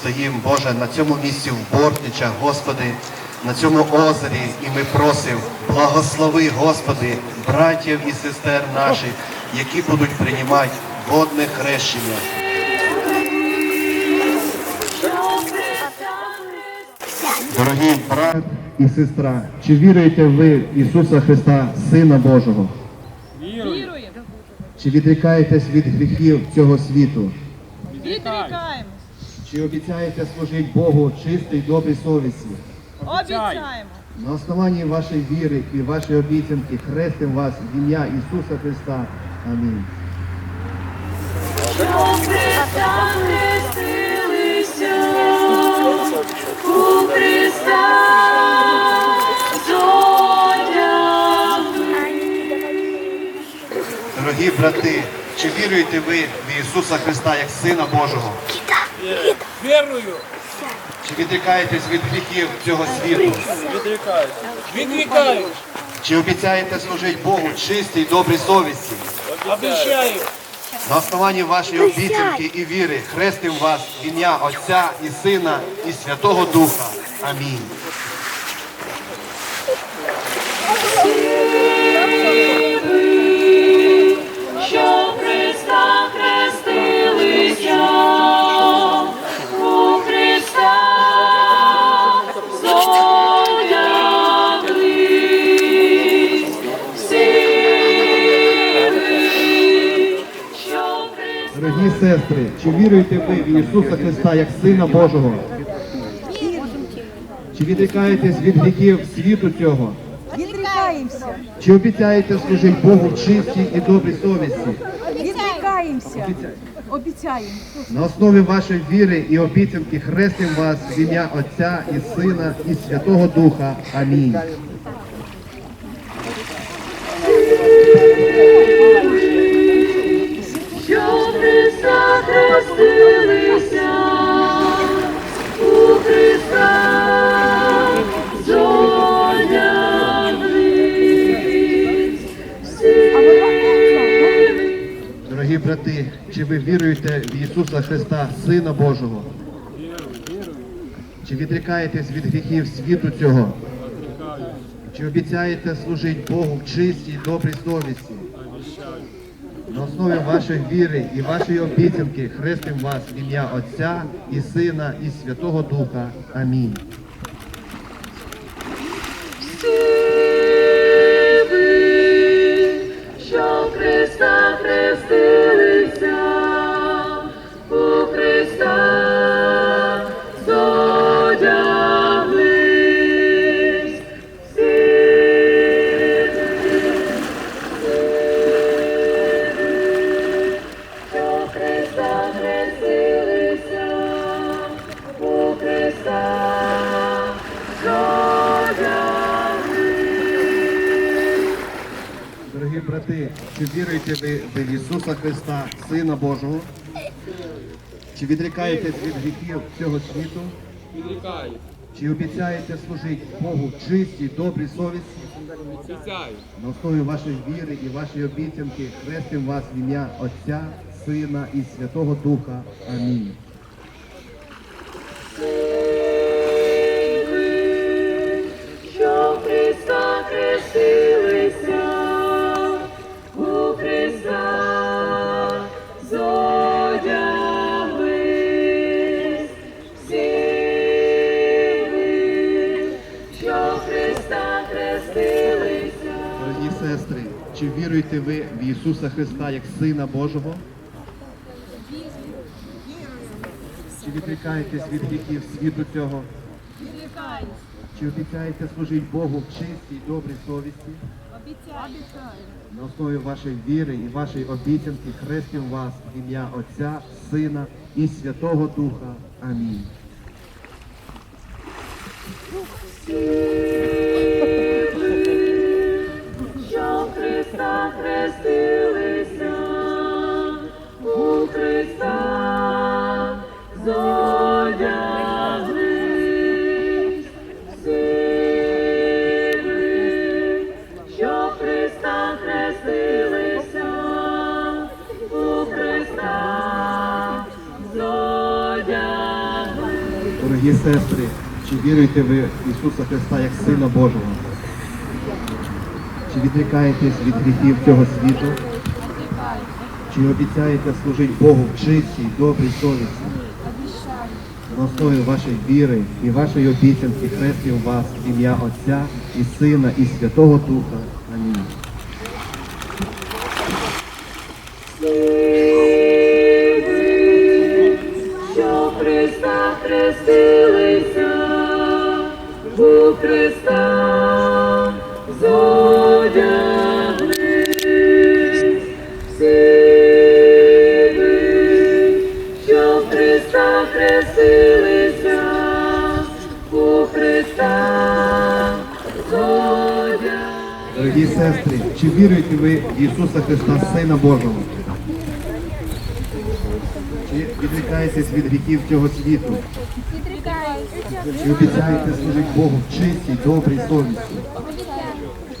стоїмо, Боже, на цьому місці в Бортничах, Господи, на цьому озері, і ми просимо, благослови, Господи, братів і сестер наших, які будуть приймати водне хрещення. Дорогі брат і сестра, чи віруєте ви в Ісуса Христа, Сина Божого? Віруємо. Чи відрікаєтесь від гріхів цього світу? Відрікаємось. Чи обіцяєте служити Богу чистій добрій совісті? Обіцяємо. На основанні вашої віри і вашої обіцянки хрестим вас в ім'я Ісуса Христа. Амінь. У Христа Дорогі брати, чи віруєте ви в Ісуса Христа як Сина Божого? Вірую. Чи відрікаєтесь від гріхів цього світу? Відрікаюсь. Відрікаюсь. Чи обіцяєте служити Богу чистій добрій совісті? Обіцяю. На основанні вашої обіцянки і віри хрестим вас в ім'я Отця і Сина і Святого Духа. Амінь. Сестри, чи віруєте ви в Ісуса Христа як Сина Божого? Чи відрікаєтесь від гріхів світу цього? Відрікаємося, Чи обіцяєте служити Богу в чистій і добрій совісті? відрікаємося, обіцяємо. На основі вашої віри і обіцянки хрестим вас в ім'я Отця і Сина і Святого Духа. Амінь. Дорогі брати, чи ви віруєте в Ісуса Христа, Сина Божого? Чи відрікаєтесь від гріхів світу цього? Чи обіцяєте служити Богу в чистій добрій совісті? На основі вашої віри і вашої обіцянки хрестим вас в ім'я Отця і Сина і Святого Духа. Амінь. Чи віруєте ви в Ісуса Христа, Сина Божого? Чи відрікаєтесь від гріхів цього світу? Відрікаю. Чи обіцяєте служити Богу в чистій, добрій совісті? Обіцяю. На основі вашої віри і вашої обіцянки хрестим вас в ім'я Отця, Сина і Святого Духа. Амінь. Ісуса Христа як Сина Божого? Чи відрікаєтесь від гріхів світу цього? Чи обіцяєте служити Богу в чистій і добрій совісті? На основі вашої віри і вашої обіцянки хрестим вас в ім'я Отця, Сина і Святого Духа. Амінь. Сестри, чи віруєте ви в Ісуса Христа як Сина Божого? Чи відрікаєтесь від гріхів цього світу? Чи обіцяєте служити Богу в чистій, добрій совісті? На основі вашої віри і вашої обіцянки хрестив вас ім'я Отця і Сина і Святого Духа. Дорогі сестри, чи віруєте ви в Ісуса Христа, Сина Божого? Чи відрікаєтесь від гріхів цього світу? Чи обіцяєте служити Богу в чистій, добрій совісті?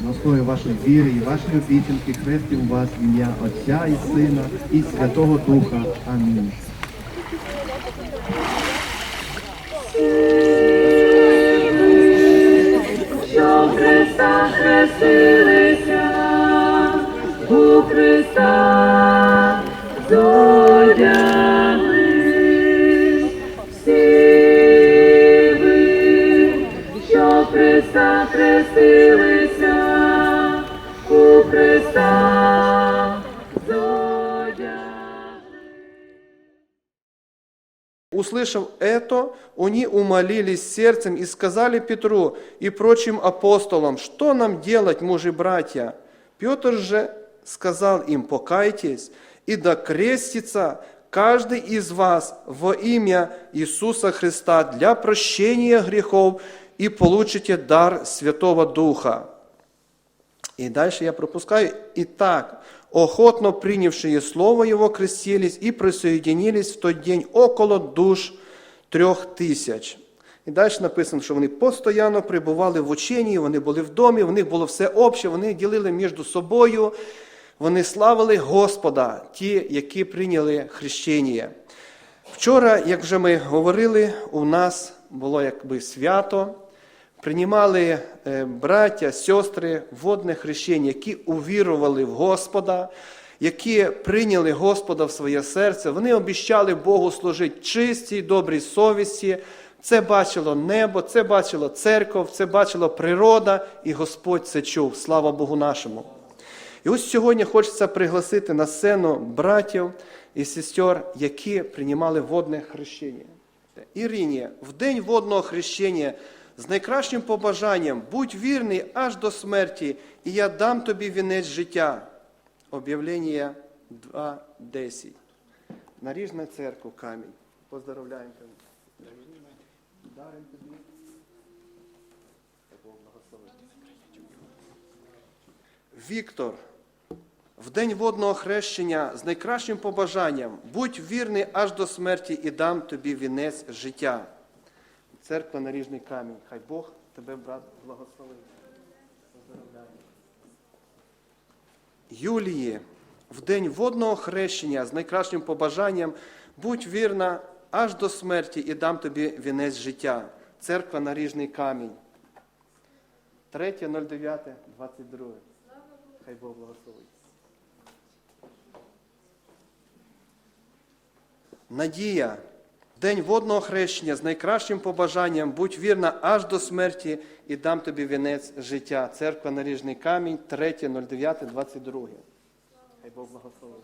На основі вашої віри і вашої обіцянки хрестив вас в ім'я Отця і Сина і Святого Духа. Амінь. Христа хрестилися, Услышав это, они умолились сердцем и сказали Петру и прочим апостолам, что нам делать, мужи-братья? Петр же сказал им, покайтесь и докрестится каждый из вас во имя Иисуса Христа для прощения грехов и получите дар Святого Духа. И дальше я пропускаю. Итак, охотно принявшие Слово Его крестились и присоединились в тот день около душ трьох тисяч. І далі написано, що вони постійно перебували в ученні, вони були в домі, в них було все обще, вони ділили між собою, вони славили Господа, ті, які прийняли хрещення. Вчора, як вже ми говорили, у нас було якби свято. Приймали е, браття, сестри водне хрещення, які увірували в Господа, які прийняли Господа в своє серце. Вони обіщали Богу служити чистій, добрій совісті. Це бачило небо, це бачило церков, це бачила природа, і Господь це чув. Слава Богу нашому. І ось сьогодні хочеться пригласити на сцену братів і сестер, які приймали водне хрещення. Ірині, в день водного хрещення з найкращим побажанням будь вірний аж до смерті, і я дам тобі вінець життя. Об'явлення 2.10. Наріжна церква камінь. Поздравляємо. Дарим. Віктор, в день водного хрещення з найкращим побажанням будь вірний аж до смерті і дам тобі вінець життя. Церква наріжний камінь. Хай Бог тебе, брат, благословить. Юлії, в день водного хрещення з найкращим побажанням будь вірна аж до смерті і дам тобі вінець життя. Церква наріжний камінь. 3.09.22. Хай Бог благословить. Надія, день водного хрещення з найкращим побажанням будь вірна аж до смерті і дам тобі вінець життя. Церква Наріжний камінь, 3.09.22. Хай Бог благословить.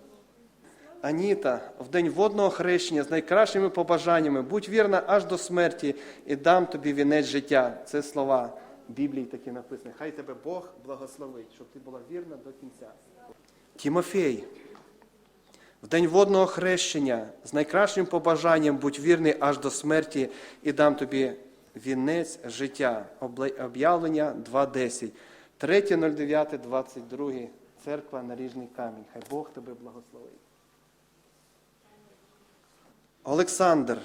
Аніта, в день водного хрещення з найкращими побажаннями будь вірна аж до смерті і дам тобі вінець життя. Це слова Біблії такі написані. Хай тебе Бог благословить, щоб ти була вірна до кінця. Тімофій, в день водного хрещення з найкращим побажанням будь вірний аж до смерті і дам тобі вінець життя. Об'явлення 2.10. 3.09.22. Церква Наріжний камінь. Хай Бог тебе благословить. Олександр.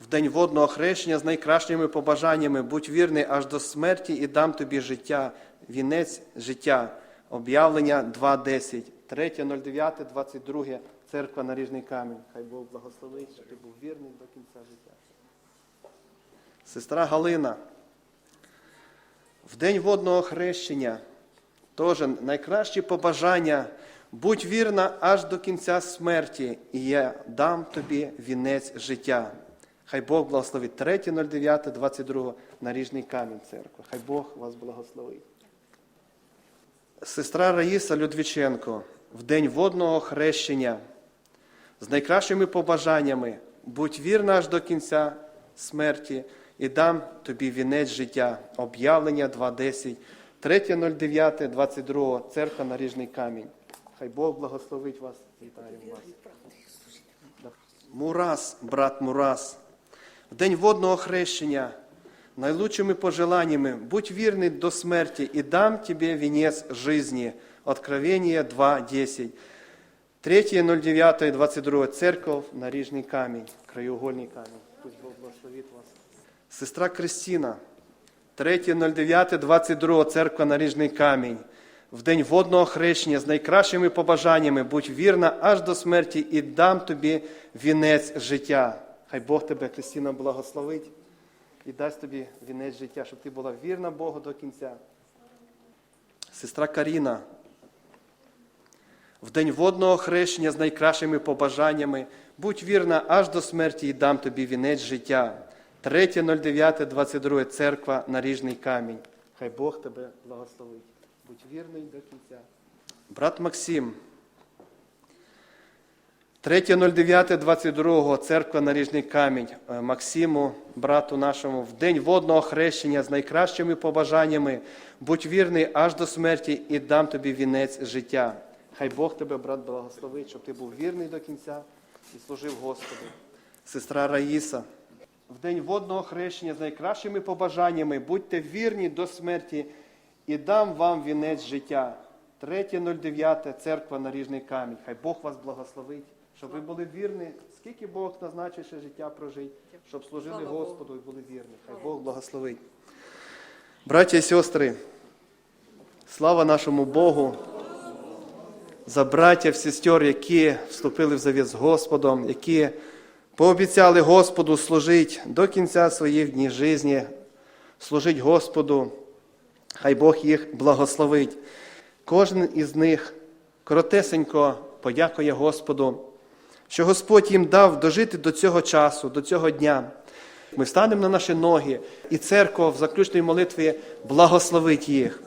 В день водного хрещення з найкращими побажаннями будь вірний аж до смерті і дам тобі життя, вінець життя. Об'явлення 2.10, 3.09.22, церква Наріжний камінь. Хай Бог благословить, щоб ти був вірний до кінця життя. Сестра Галина. В день водного хрещення теж найкращі побажання. Будь вірна аж до кінця смерті, і я дам тобі вінець життя. Хай Бог благословить 3.09.22 наріжний камінь церкви. Хай Бог вас благословить. Сестра Раїса Людвіченко в день водного хрещення з найкращими побажаннями будь вірна аж до кінця смерті і дам тобі вінець життя. Об'явлення 2.10, 3.09.22, церква Наріжний камінь. Хай Бог благословить вас. Вітаємо вас. Мурас, брат Мурас, в день водного хрещення, найлучшими пожеланнями, будь вірний до смерти и дам тебе венец жизни. Откровение 2.10. 3.09.22. Церковь, Наріжний камінь, краєугольний камінь. Пусть Бог благословить вас. Сестра Кристина, 3.09.22. Церква, Наріжний камінь. В день водного хрещення з найкращими побажаннями будь вірна аж до смерті і дам тобі вінець життя. Хай Бог тебе, Кристина, благословить і дасть тобі вінець життя, щоб ти була вірна Богу до кінця. Сестра Каріна, в день водного хрещення з найкращими побажаннями будь вірна аж до смерті і дам тобі вінець життя. 3.09.22 церква Наріжний камінь. Хай Бог тебе благословить. Будь вірний до кінця. Брат Максим. 3.09.22 церква Наріжний камінь. Е, Максиму, брату нашому, в день водного хрещення з найкращими побажаннями. Будь вірний аж до смерті і дам тобі вінець життя. Хай Бог тебе, брат, благословить, щоб ти був вірний до кінця і служив Господу. Сестра Раїса. В день водного хрещення з найкращими побажаннями будьте вірні до смерті і дам вам вінець життя. 3.09. Церква Наріжний камінь. Хай Бог вас благословить, щоб ви були вірні, скільки Бог назначив ще життя прожити, щоб служили Господу і були вірні. Хай Бог благословить. Браття і сестри, слава нашому Богу за братів, сестер, які вступили в завіт з Господом, які пообіцяли Господу служити до кінця своїх днів житті, служити Господу. Хай Бог їх благословить. Кожен із них коротесенько подякує Господу, що Господь їм дав дожити до цього часу, до цього дня. Ми встанемо на наші ноги, і церква в заключній молитві благословить їх.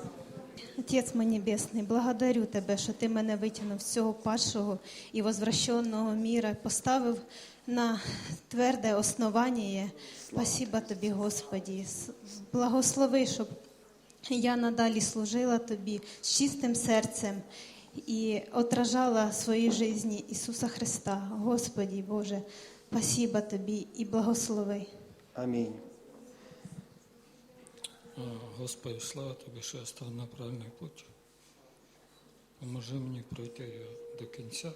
Отець мій небесний, благодарю тебе, що ти мене витягнув з цього падшого і возвращеного міра, поставив на тверде основання. Спасибо тобі, Господі. Благослови, щоб я надалі служила тобі з чистим серцем і отражала в своїй житті Ісуса Христа. Господі Боже, спасибо тобі і благослови. Амінь. А, Господи, слава Тобі, що я став на правильний путь. Поможи мені пройти його до кінця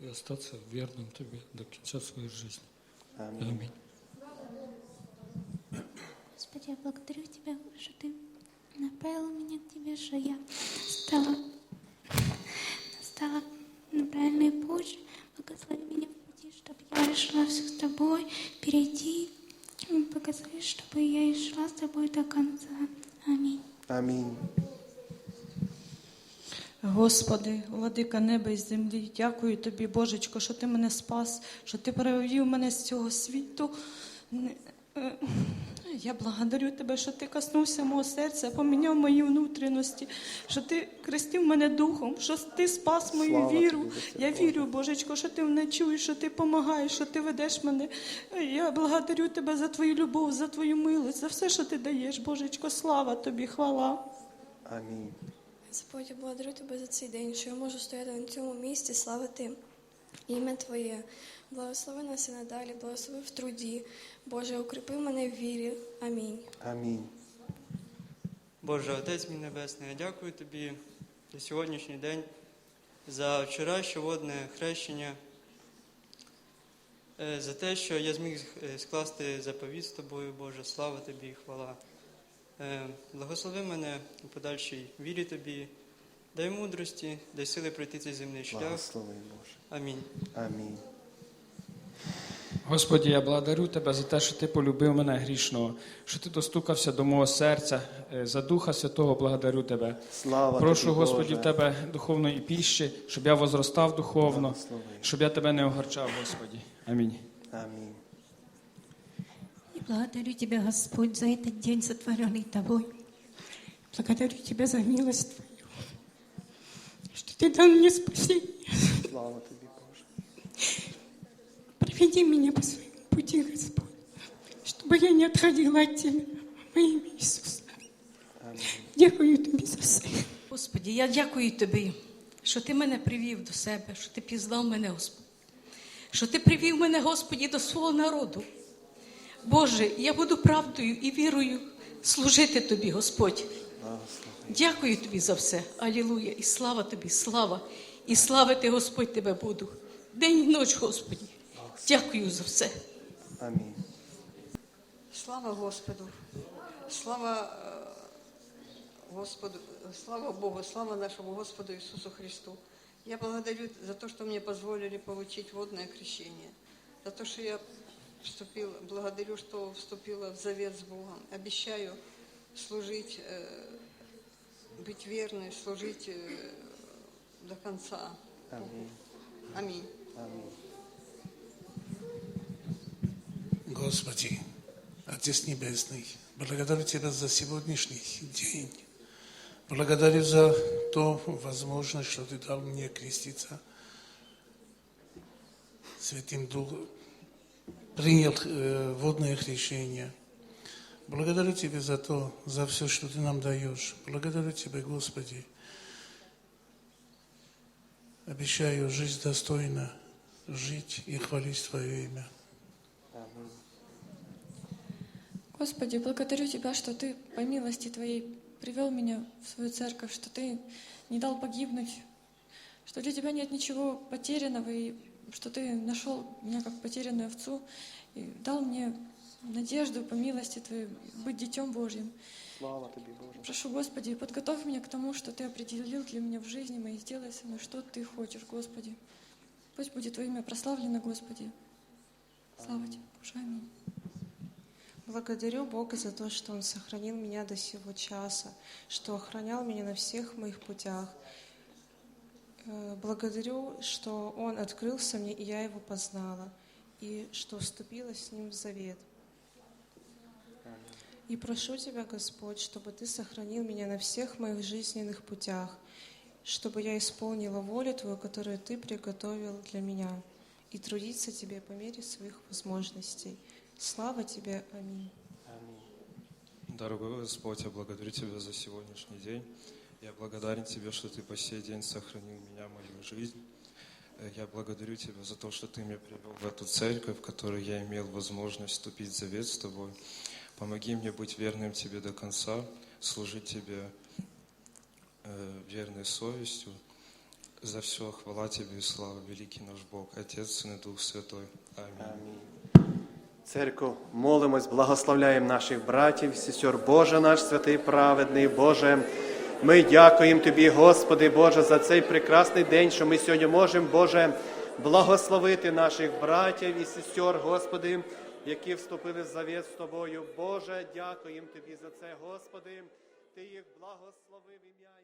і остатися вірним Тобі до кінця своєї життя. Амінь. Амінь. Господи, я благодарю Тебя, что Ты направил меня к Тебе, что я стала, стала на правильный путь. Благослови меня в пути, чтобы я шла с Тобой, перейти. Благослови, чтобы я и шла с Тобой до конца. Аминь. Амінь. Господи, владика неба і землі, дякую тобі, Божечко, що ти мене спас, що ти перевів мене з цього світу. Я благодарю тебе, що ти коснувся мого серця, поміняв мої внутрішності, що ти хрестив мене духом, що ти спас мою Слава віру. тобі Я вірю, Божечко, що ти мене чуєш, що ти допомагаєш, що ти ведеш мене. Я благодарю тебе за твою любов, за твою милость, за все, що ти даєш, Божечко. Слава тобі, хвала. Амінь. Господь, я благодарю тебе за цей день, що я можу стояти на цьому місці, славити ім'я Твоє. Благослови нас і надалі, благослови в труді. Боже, укріпи мене в вірі. Амінь. Амінь. Боже, Отець мій Небесний, я дякую Тобі за сьогоднішній день, за вчорашнє водне хрещення, е, за те, що я зміг е, скласти заповіт з Тобою, Боже, слава Тобі і хвала. Е, Благослови мене у подальшій вірі Тобі, дай мудрості, дай сили пройти цей земний шлях. Благослови, Боже. Амінь. Амінь. Господі, я благодарю Тебе за те, що Ти полюбив мене грішного, що Ти достукався до мого серця. Е, За Духа Святого благодарю Тебе. Слава Прошу, тобі, Господі, Боже. в Тебе духовної піщі, щоб я возростав духовно, Благослови. щоб я Тебе не огорчав, Господі. Амінь. Амінь. И благодарю Тебя, Господь, за этот день, сотворенный Тобой. Благодарю Тебя за милость Твою, что Ты дал мне спасение. Слава тобі, Проведи меня по своему пути, Господь, чтобы я не отходила от Тебя во имя Иисуса. Дякую Тобі за все. Господі, я дякую тобі, що ти мене привів до себе, що ти пізнав мене, Господь. Що ти привів мене, Господі, до свого народу. Боже, я буду правдою і вірою служити тобі, Господь. Дякую тобі за все. Алілуя. І слава тобі, слава. І славити, Господь, тебе буду. День і ніч, Господі. Дякую за все. Амінь. Слава Господу, слава е, Господу, слава Богу, слава нашему Господу Иисусу Христу. Я благодарю за то, что мне позволили получить водное крещение, за то, что я вступил, благодарю, что вступила в завет с Богом. Обещаю служить, э, быть верной, служить э, до конца. Амінь. Аминь. Амінь. Господи, Отец Небесный, благодарю Тебя за сегодняшний день. Благодарю за то возможность, что Ты дал мне креститься Святым Духом, принял э, водное крещение. Благодарю Тебя за то, за все, что Ты нам даешь. Благодарю Тебя, Господи. Обещаю жизнь достойно жить и хвалить Твое имя. Господи, благодарю Тебя, что Ты по милости Твоей привел меня в свою церковь, что Ты не дал погибнуть, что для Тебя нет ничего потерянного, и что Ты нашел меня как потерянную овцу и дал мне надежду по милости Твоей быть Детем Божьим. Слава тобі, Боже. Прошу, Господи, подготовь меня к тому, что Ты определил для меня в жизни моей, сделай со мной, что Ты хочешь, Господи. Пусть будет Твое имя прославлено, Господи. Слава Тебе, Боже, аминь. Благодарю Бога за то, что Он сохранил меня до сего часа, что охранял меня на всех моих путях. Э, Благодарю, что Он открылся мне, и я Его познала, и что вступила с Ним в завет. И прошу Тебя, Господь, чтобы Ты сохранил меня на всех моих жизненных путях, чтобы я исполнила волю Твою, которую Ты приготовил для меня, и трудиться Тебе по мере своих возможностей. Слава Тебе, аминь. Дорогой Господь, я благодарю Тебя за сегодняшний день. Я благодарен Тебе, что Ты по сей день сохранил меня, мою жизнь. Я благодарю Тебя за то, что Ты меня привел в эту церковь, в которой я имел возможность вступить в завет с Тобой. Помоги мне быть верным Тебе до конца, служить Тебе э, верной совестью. За все хвала Тебе и слава, великий наш Бог, Отец, Сын и Дух Святой. Аминь. Церкву, молимось, благословляємо наших братів, сестер. Боже наш святий праведний, Боже. Ми дякуємо Тобі, Господи, Боже, за цей прекрасний день, що ми сьогодні можемо, Боже, благословити наших братів і сестер, Господи, які вступили в завет з Тобою. Боже, дякуємо Тобі за це, Господи. Ти їх благословив ім'я.